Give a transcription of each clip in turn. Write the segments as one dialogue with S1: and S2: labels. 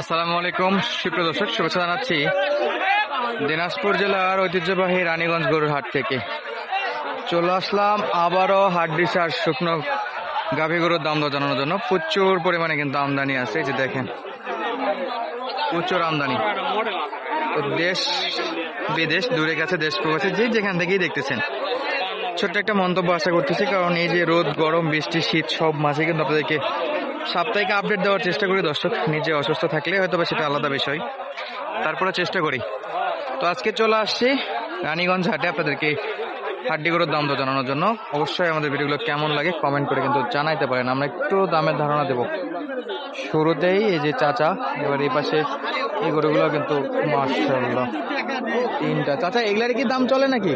S1: আসসালামু আলাইকুম, সুপ্রিয় দর্শক, শুভেচ্ছা জানাচ্ছি দিনাজপুর জেলার ঐতিহ্যবাহী রানীগঞ্জ গরুর হাট থেকে। চলে আসলাম আবারও হাট ডিসার শুকনো গাভী গরুর দাম দর জানানোর জন্য। প্রচুর পরিমাণে কিন্তু আমদানি আছে যে দেখেন। প্রচুর আমদানি। দেশ বিদেশ, দূরে গেছে, দেশ প্রবাসী, যে যেখান থেকেই দেখতেছেন। ছোট্ট একটা মন্তব্য আশা করতেছি, কারণ এই যে রোদ, গরম, বৃষ্টি, শীত সব মাঝে কিন্তু আপনাদেরকে সাপ্তাহিক আপডেট দেওয়ার চেষ্টা করি দর্শক। নিজে অসুস্থ থাকলে হয়তো বা সেটা আলাদা বিষয়। তারপরে চেষ্টা করি। তো আজকে চলে আসছি রানীগঞ্জ হাটে আপনাদেরকে হাড্ডি গরুর দাম তো জানানোর জন্য। অবশ্যই আমাদের ভিডিওগুলো কেমন লাগে কমেন্ট করে কিন্তু জানাইতে পারেন। আমরা একটু দামের ধারণা দেব। শুরুতেই এই যে চাচা, এবার এই পাশে এই গরুগুলো কিন্তু মার্শাল্লাহ তিনটা। চাচা, এগুলার কি দাম চলে নাকি?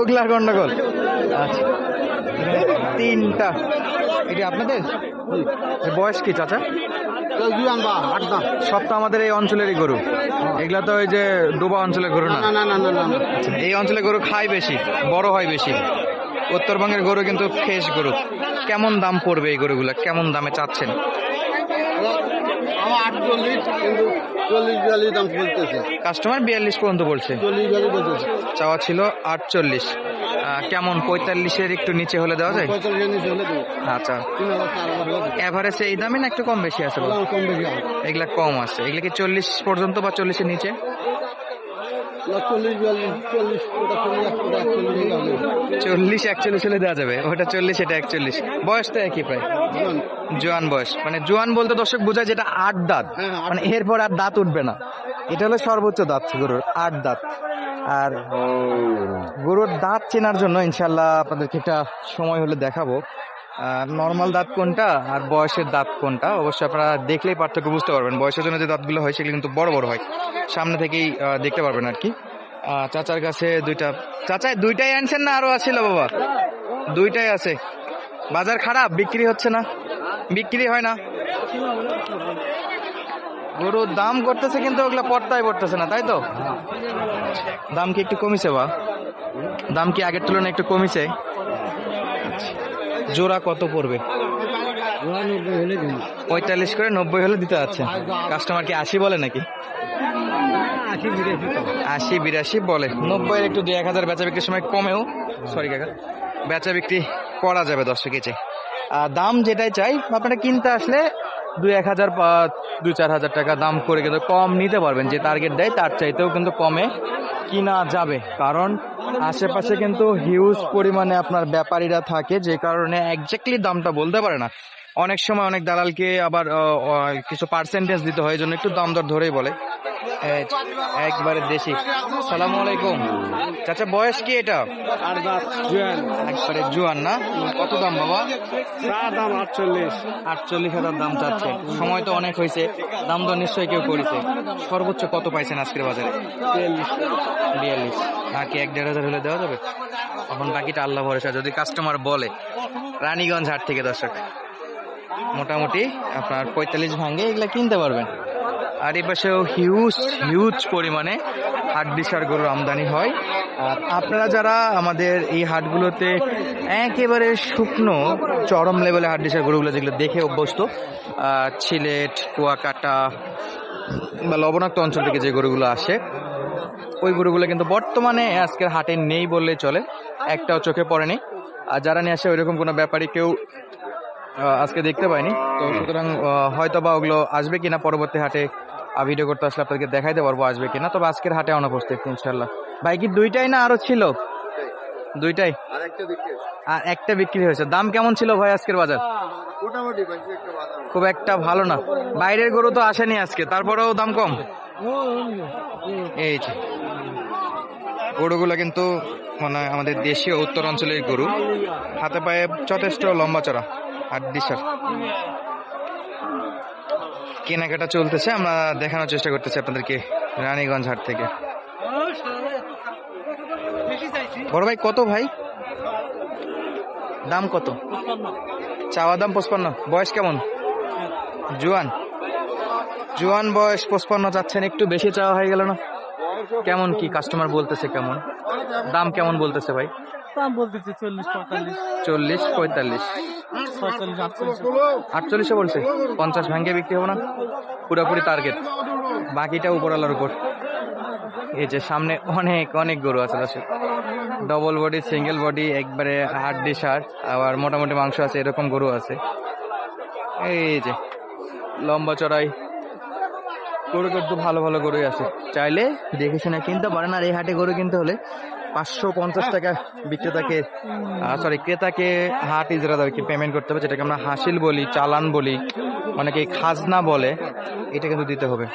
S1: ওগুলার গন্ডগোল। আচ্ছা। তিনটা। এটি আপনাদের? বয়স কি চাচা? সব তো আমাদের এই অঞ্চলেরই গরু। এগুলা তো ওই যে ডোবা অঞ্চলের গরু না? আচ্ছা, এই অঞ্চলে গরু খায় বেশি বড় হয় বেশি। উত্তরবঙ্গের গরু কিন্তু ফ্রেশ গরু। কেমন দাম পড়বে এই গরুগুলা? কেমন দামে চাচ্ছেন?
S2: আটচল্লিশ কিন্তু চল্লিশ বিয়াল্লিশ দাম বলতেছে।
S1: কাস্টমার বিয়াল্লিশ পর্যন্ত বলছে।
S2: চল্লিশ বিয়াল্লিশ বলতেছে।
S1: চাওয়া ছিল আটচল্লিশ। কেমন? পঁয়তাল্লিশের একটু নিচে হলে দেওয়া যায়? আচ্ছা। এভারেজে এই দামে না একটু কম বেশি আছে। এগুলা কম আছে। এগুলা কি চল্লিশ পর্যন্ত বা চল্লিশের নিচে?
S2: চল্লিশ একচল্লিশ হলে
S1: দেওয়া যাবে। ওটা চল্লিশ এটা একচল্লিশ। বয়স তো একই প্রায়? জোয়ান। বয়স। মানে জোয়ান বলতে দর্শক বোঝায় যেটা আট দাঁত।
S2: হ্যাঁ,
S1: মানে এরপর আর দাঁত উঠবে না। এটা হলো সর্বোচ্চ দাঁত গরুর আট দাঁত। আর গরুর দাঁত চেনার জন্য ইনশাল্লাহ আপনাদেরকে একটা সময় হলে দেখাবো। নর্মাল দাঁত কোনটা আর বয়সের দাঁত কোনটা, অবশ্যই আপনারা দেখলেই পার্থক্য বুঝতে পারবেন। বয়সের জন্য যে দাঁতগুলো হয়, সেগুলো কিন্তু বড় বড় হয়। সামনে থেকেই দেখতে পারবেন আর কি। চাচার কাছে দুইটা, চাচা, দুইটাই আনছেন না আরও আছিল বাবা? দুইটাই আছে। বাজার খারাপ, বিক্রি হচ্ছে না। বিক্রি হয় না। গরুর দাম করতেছে কিন্তু ওগুলা পর্দায় পড়তেছে না, তাই তো? দাম কি একটু কমিছে বা? দাম কি আগের তুলনায় একটু কমিছে। জোড়া কত পড়বে? পঁয়তাল্লিশ করে নব্বই হলে দিতে যাচ্ছে কাস্টমার কি আশি বলে নাকি?
S2: আশি, বিরাশি
S1: বলে। নব্বই একটু দুই এক হাজার বেচা বিক্রির সময় কমেও। সরি কাকা। বেচা বিক্রি করা যাবে দর্শক আর দাম যেটাই চাই, আপনারা কিনতে আসলে দুই এক হাজার বা দুই চার হাজার টাকা দাম করে কিন্তু কম নিতে পারবেন। যে টার্গেট দেয়, তার চাইতেও কিন্তু কমে কিনা যাবে। কারণ আশেপাশে কিন্তু হিউজ পরিমাণে আপনার ব্যাপারীরা থাকে যে কারণে একজাক্টলি দামটা বলতে পারে না। অনেক সময় অনেক দালালকে আবার কিছু পার্সেন্টেজ দিতে হয় এই জন্য একটু দাম দর ধরেই বলে। একবারে দেশি। সালাম আলাইকুম। চাচা, বয়স কি এটা? একবারে জুয়ান না? কত দাম বাবা?
S2: দাম আটচল্লিশ
S1: আটচল্লিশ হাজার দাম চাচ্ছে। সময় তো অনেক হয়েছে। দাম দর নিশ্চয়ই কেউ করেছে। সর্বোচ্চ কত পাইছেন আজকের বাজারে?
S2: বিয়াল্লিশ।
S1: বিয়াল্লিশ আর কি এক দেড় হাজার হলে দেওয়া যাবে? এখন বাকিটা আল্লাহ ভরসা। যদি কাস্টমার বলে, রানীগঞ্জ হাট থেকে দর্শক, মোটামুটি আপনার পঁয়তাল্লিশ ভাঙ্গে এগুলা কিনতে পারবেন। আর এই পাশেও হিউজ হিউজ পরিমাণে হাট বিশার গরুর আমদানি হয়। আর আপনারা যারা আমাদের এই হাটগুলোতে একেবারে শুকনো, চরম লেভেলে হাট ডিসার গরুগুলো যেগুলো দেখে অভ্যস্ত ছিলেট, কুয়াকাটা বা লবণাক্ত অঞ্চল থেকে যে গরুগুলো আসে, ওই গরুগুলো কিন্তু বর্তমানে আজকের হাটে নেই বললে চলে, একটাও চোখে পড়েনি। আর যারা নিয়ে আসে ওইরকম কোনো ব্যাপারই কেউ আজকে দেখতে পাইনি। তো সুতরাং হয়তো বা ওগুলো আসবে কিনা পরবর্তী হাটে ভিডিও করতে আসলে আপনাদেরকে দেখাইতে পারব আসবে কিনা। তবে আজকের হাটে অনুপস্থিত ইনশাল্লাহ ভাই কি দুইটাই না আরও ছিল? দুইটাই?
S2: আর একটা
S1: বিক্রি হয়েছে। দাম কেমন ছিল ভাই আজকের বাজার? খুব একটা ভালো না। বাইরের গরু তো আসেনি আজকে তারপরেও দাম কম? এই গরুগুলো কিন্তু মানে আমাদের দেশীয় উত্তর অঞ্চলের গরু। হাতে পায়ে যথেষ্ট লম্বা চড়া। দিশার কেনাকাটা চলতেছে আমরা দেখানোর চেষ্টা করতেছি আপনাদেরকে রানীগঞ্জ হাট থেকে। বড় ভাই কত ভাই? দাম কত? চাওয়া দাম পঁচপান্ন। বয়স কেমন? জুয়ান। জুয়ান বয়স পঁচপান্ন চাচ্ছেন একটু বেশি চাওয়া হয়ে গেল না? কেমন কি কাস্টমার বলতেছে কেমন? দাম কেমন বলতেছে ভাই?
S2: দাম বলতেছি চল্লিশ পঁয়তাল্লিশ।
S1: চল্লিশ পঁয়তাল্লিশ। আটচল্লিশে। বলছে। পঞ্চাশ ভাঙ্গে বিক্রি হব না। পুরোপুরি টার্গেট বাকিটা উপরওয়ালার উপর। এই যে সামনে অনেক অনেক গরু আছে দর্শক। ডবল বডি সিঙ্গেল বডি একবারে হাড্ডি সার। আবার মোটামুটি মাংস আছে, এরকম গরু আছে। এই যে লম্বা চড়াই। গরু কিন্তু ভালো ভালো গরুই আছে। চাইলে দেখে শুনে কিনতে পারেন। আর এই হাটে গরু কিনতে হলে পাঁচশো পঞ্চাশ টাকা বিক্রেতাকে সরি ক্রেতাকে হাট ইজরাদারকে পেমেন্ট করতে হবে যেটাকে আমরা হাসিল বলি চালান বলি অনেকে খাজনা বলে এটা কিন্তু দিতে হবে।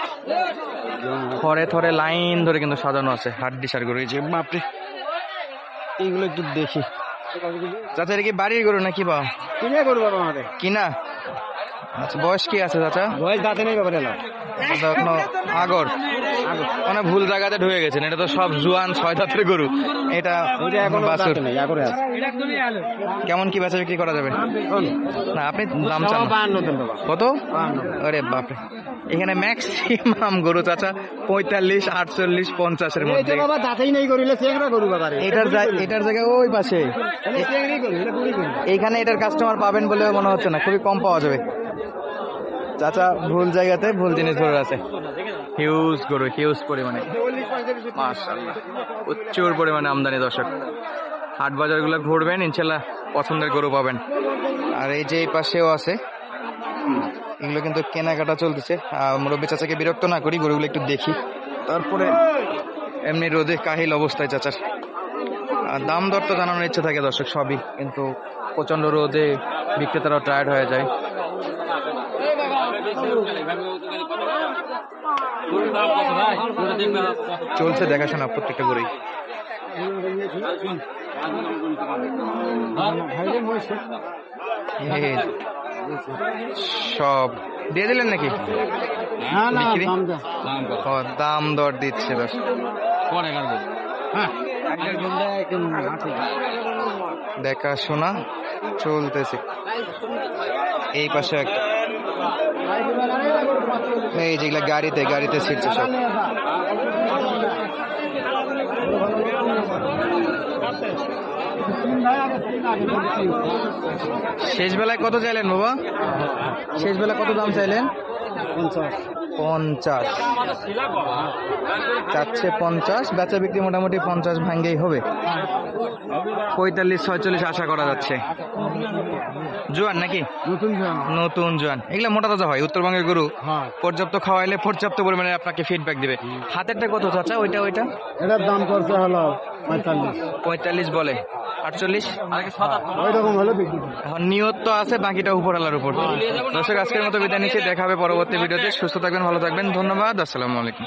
S1: থরে থরে লাইন ধরে কিন্তু সাজানো আছে হাট ডিসার গরু এই যে বাপরে এইগুলো একটু দেখি। চাচা এটা কি বাড়ির গরু নাকি বা
S2: কিনে করব আমাদের।
S1: কিনা? আচ্ছা বয়স কি আছে চাচা?
S2: বয়স দাঁতে নেই ব্যাপারে না
S1: এটা এখনও আগর? মানে ভুল জায়গাতে ঢুকে গেছেন এটা তো সব জুয়ান ছয় দাঁতের গরু। এটা বাছুর। কেমন কি বেচা বিক্রি করা যাবে? না আপনি দাম চান কত? আরে বাপরে। এখানে ম্যাক্সিমাম গরু চাচা পঁয়তাল্লিশ আটচল্লিশ পঞ্চাশের মধ্যে।
S2: বাবা দাঁতেই নেই করিলে চেংরা বাবা
S1: এটার এটার জায়গায় ওই পাশে। এইখানে এটার কাস্টমার পাবেন বলেও মনে হচ্ছে না খুবই কম পাওয়া যাবে। চাচা ভুল জায়গাতে ভুল জিনিস ধরে আছে। হিউজ গরু হিউজ পরিমাণে। প্রচুর পরিমাণে আমদানি দর্শক। হাট বাজারগুলো ঘুরবেন ইনশাল্লাহ পছন্দের গরু পাবেন। আর এই যে এই পাশেও আছে এগুলো কিন্তু কেনাকাটা চলতেছে। মুরব্বী চাচাকে বিরক্ত না করি গরুগুলো একটু দেখি। তারপরে এমনি রোদে কাহিল অবস্থায় চাচার। আর দাম দর তো জানানোর ইচ্ছে থাকে দর্শক সবই। কিন্তু প্রচণ্ড রোদে বিক্রেতারাও টায়ার্ড হয়ে যায়। চলছে দেখাশোনা প্রত্যেকটা এই সব দিয়ে দিলেন নাকি?
S2: দাম
S1: দর দিচ্ছে দশ দেখাশোনা চলতেছে। এই পাশে একটা এই যেগুলা গাড়িতে গাড়িতে ছিটছে সব। শেষ বেলায় কত চাইলেন বাবা? শেষ বেলায় কত দাম চাইলেন?
S2: পঞ্চাশ।
S1: পঞ্চাশ। চারশে পঞ্চাশ বেচা বিক্রি মোটামুটি পঞ্চাশ ভাঙ্গেই হবে। পঁয়তাল্লিশ ছয়চল্লিশ আশা করা যাচ্ছে। জোয়ান নাকি?
S2: নতুন
S1: জোয়ান। এগুলা মোটা তাজা হয় উত্তরবঙ্গের গরু।
S2: হ্যাঁ।
S1: পর্যাপ্ত খাওয়াইলে পর্যাপ্ত পরিমাণে আপনাকে ফিডব্যাক দিবে। হাতেরটা কত চাচা ওইটা ওইটা?
S2: এটার দাম করছে হলো পঁয়তাল্লিশ।
S1: বলে। আটচল্লিশ? নিয়ত তো আছে বাকিটা উপরালার উপর। দর্শক আজকের মতো বিদায় নিচ্ছি। দেখা হবে পরবর্তী ভিডিওতে। সুস্থ থাকবেন ভালো থাকবেন ধন্যবাদ আসসালামু আলাইকুম।